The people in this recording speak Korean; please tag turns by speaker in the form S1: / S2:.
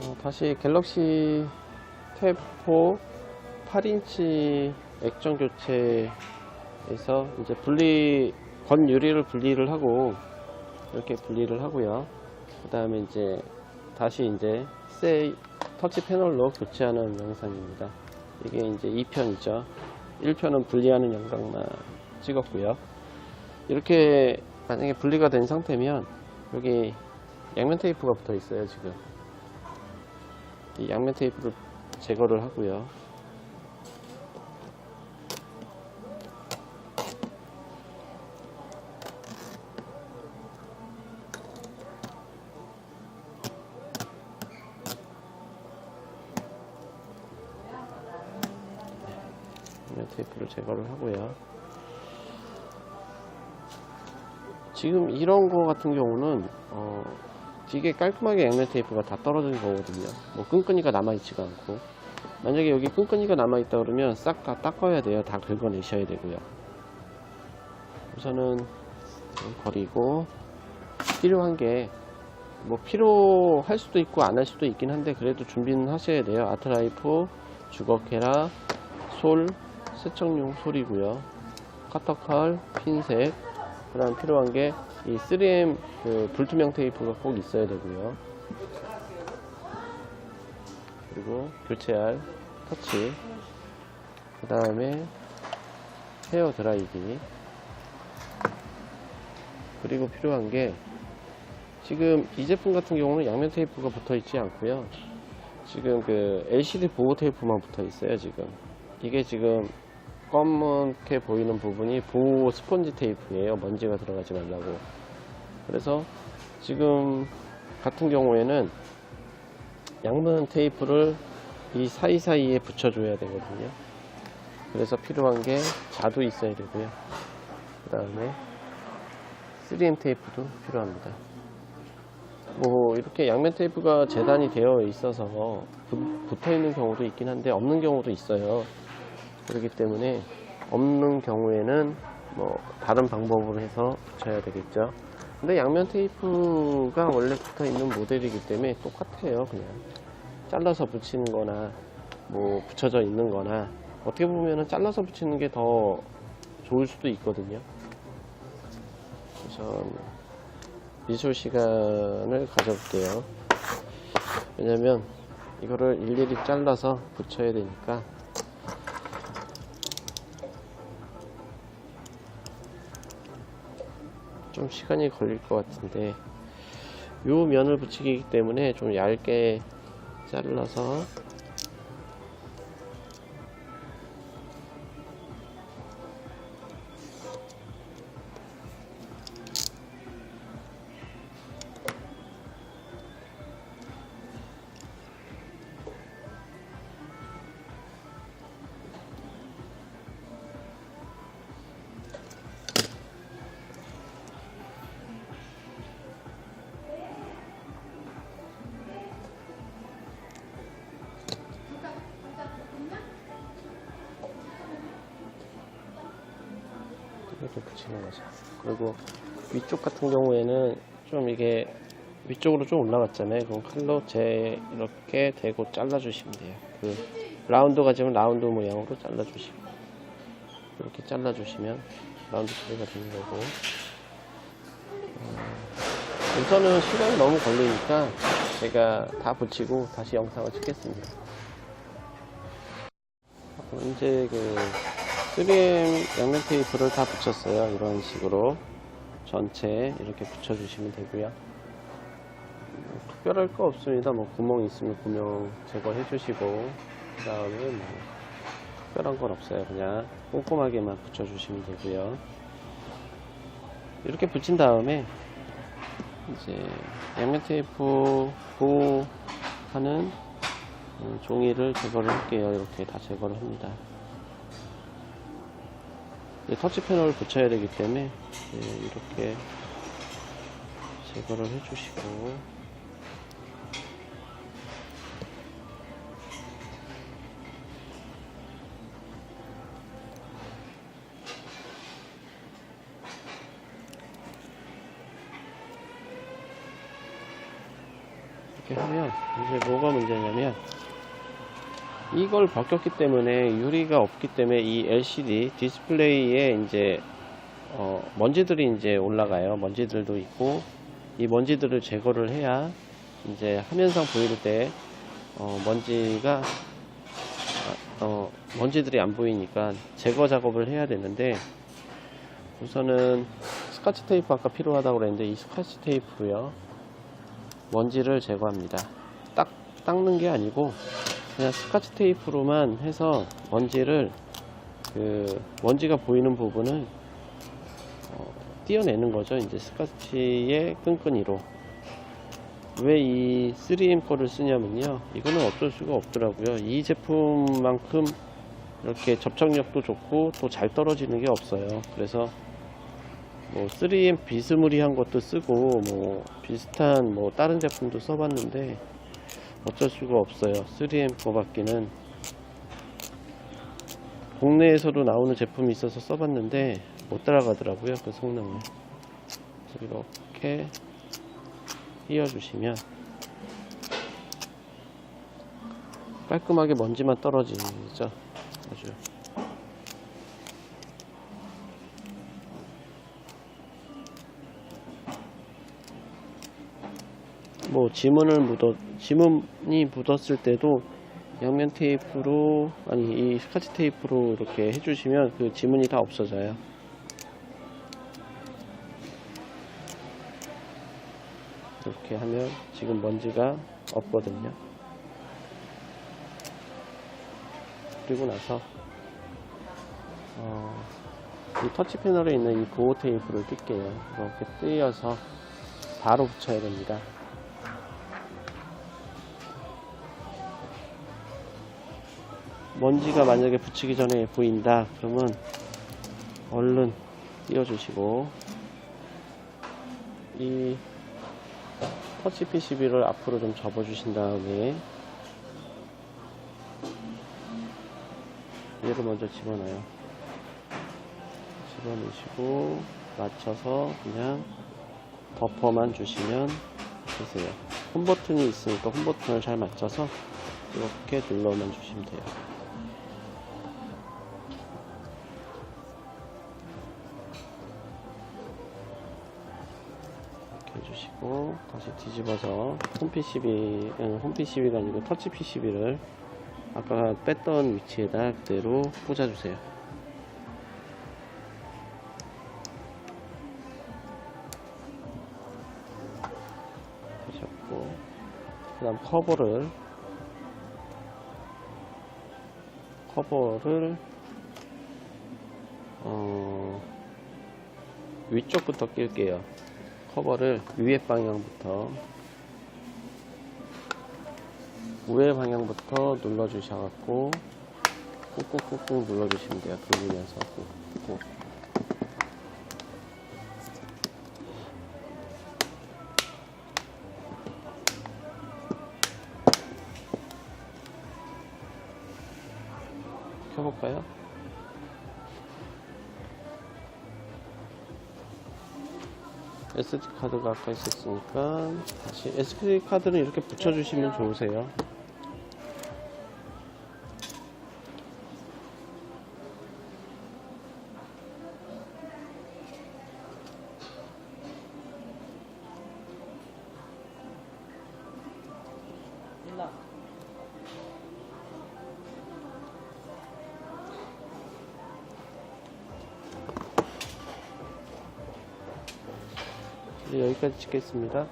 S1: 어, 다시 갤럭시 탭 4 8인치 액정 교체에서 이제 분리 건 유리를 분리를 하고 이렇게 분리를 하고요. 그 다음에 이제 다시 이제 새 터치 패널로 교체하는 영상입니다. 이게 이제 2편이죠. 1편은 분리하는 영상만 찍었고요. 이렇게 만약에 분리가 된 상태면 여기 양면 테이프가 붙어 있어요 지금 이 양면 테이프를 제거를 하고요. 양면 테이프를 제거를 하고요. 지금 이런 거 같은 경우는 어, 되게 깔끔하게 양면 테이프가 다 떨어진 거거든요. 뭐 끈끈이가 남아있지가 않고 만약에 여기 끈끈이가 남아있다 그러면 싹 다 닦아야 돼요. 다 긁어내셔야 되고요. 우선은 버리고 필요한 게 뭐 필요할 수도 있고 안 할 수도 있긴 한데 그래도 준비는 하셔야 돼요. 아트라이프, 주걱헤라, 솔, 세척용 솔이고요. 카터칼, 핀셋, 그 다음 필요한 게 이 3M 그 불투명 테이프가 꼭 있어야 되고요. 그리고 교체할 터치. 그 다음에 헤어 드라이기. 그리고 필요한 게 지금 이 제품 같은 경우는 양면 테이프가 붙어 있지 않고요. 지금 그 LCD 보호 테이프만 붙어 있어요, 지금. 이게 지금 검게 보이는 부분이 보호 스펀지 테이프예요. 먼지가 들어가지 말라고. 그래서 지금 같은 경우에는 양면 테이프를 이 사이사이에 붙여줘야 되거든요. 그래서 필요한 게 자도 있어야 되고요. 그 다음에 3M 테이프도 필요합니다. 뭐 이렇게 양면 테이프가 재단이 되어 있어서 붙어 있는 경우도 있긴 한데 없는 경우도 있어요. 그렇기 때문에 없는 경우에는 뭐 다른 방법으로 해서 붙여야 되겠죠. 근데 양면 테이프가 원래 붙어 있는 모델이기 때문에 똑같아요. 그냥 잘라서 붙이는 거나 뭐 붙여져 있는 거나 어떻게 보면은 잘라서 붙이는 게 더 좋을 수도 있거든요. 우선 미술 시간을 가져볼게요. 왜냐면 이거를 일일이 잘라서 붙여야 되니까 좀 시간이 걸릴 것 같은데 요 면을 붙이기 때문에 좀 얇게 잘라서 붙이는 거죠. 그리고 위쪽 같은 경우에는 좀 이게 위쪽으로 좀 올라갔잖아요. 그럼 칼로 제 이렇게 대고 잘라주시면 돼요. 그 라운드 가지면 라운드 모양으로 잘라주시고 이렇게 잘라주시면 라운드 처리가 되는 거고 어, 우선은 시간이 너무 걸리니까 제가 다 붙이고 다시 영상을 찍겠습니다. 어, 이제 그 3M 양면 테이프를 다 붙였어요. 이런 식으로 전체 이렇게 붙여주시면 되고요. 음, 특별할 거 없습니다. 뭐 구멍 있으면 구멍 제거해 주시고 그 다음에 뭐 특별한 건 없어요. 그냥 꼼꼼하게만 붙여주시면 되고요. 이렇게 붙인 다음에 이제 양면 테이프 보호하는 음, 종이를 제거를 할게요. 이렇게 다 제거를 합니다. 이제 터치 패널을 붙여야 되기 때문에 예, 이렇게 제거를 해주시고. 이렇게 하면 이제 뭐가 문제냐면 이걸 바뀌었기 때문에 유리가 없기 때문에 이 LCD 디스플레이에 이제 어, 먼지들이 이제 올라가요. 먼지들도 있고 이 먼지들을 제거를 해야 이제 화면상 보일 때 어, 먼지가 아, 어, 먼지들이 안 보이니까 제거 작업을 해야 되는데 우선은 스카치 테이프 아까 필요하다고 그랬는데 이 스카치 테이프로요 먼지를 제거합니다 딱 닦는 게 아니고 그냥 스카치 테이프로만 해서 먼지를 그 먼지가 보이는 부분을 어, 띄어내는 거죠. 이제 스카치의 끈끈이로. 왜 이 3M 거를 쓰냐면요. 이거는 어쩔 수가 없더라고요. 이 제품만큼 이렇게 접착력도 좋고 또 잘 떨어지는 게 없어요. 그래서 뭐 3M 비스무리한 것도 쓰고 뭐 비슷한 뭐 다른 제품도 써봤는데 어쩔 수가 없어요. 3M 거밖에는. 국내에서도 나오는 제품이 있어서 써봤는데 못 따라가더라고요 그 성능을. 이렇게 띄워주시면 깔끔하게 먼지만 떨어지죠 아주. 뭐 지문을 묻어 지문이 묻었을 때도 양면 테이프로 아니 이 스카치 테이프로 이렇게 해주시면 그 지문이 다 없어져요. 이렇게 하면 지금 먼지가 없거든요. 그리고 나서 어, 이 터치 패널에 있는 이 보호 테이프를 낄게요. 이렇게 띄어서 바로 붙여야 됩니다. 먼지가 만약에 붙이기 전에 보인다 그러면 얼른 띄워주시고 이 터치 PCB를 앞으로 좀 접어주신 다음에 얘를 먼저 집어넣어요. 집어넣으시고 맞춰서 그냥 덮어만 주시면 되세요. 홈 버튼이 있으니까 홈 버튼을 잘 맞춰서 이렇게 눌러만 주시면 돼요 해주시고 다시 뒤집어서 홈 PCB, 응, 홈 PCB가 아니고 터치 PCB를 아까 뺐던 위치에다 그대로 꽂아주세요. 하셨고 그 다음 커버를 커버를 어, 위쪽부터 낄게요. 커버를 위에 방향부터 우회 방향부터 눌러 주셔갖고 꾹꾹꾹꾹 눌러 주시면 돼요 돌리면서 꾹꾹 켜볼까요? SD 카드가 아까 있었으니까 다시 SD 카드는 이렇게 붙여주시면 좋으세요. 여기까지 찍겠습니다.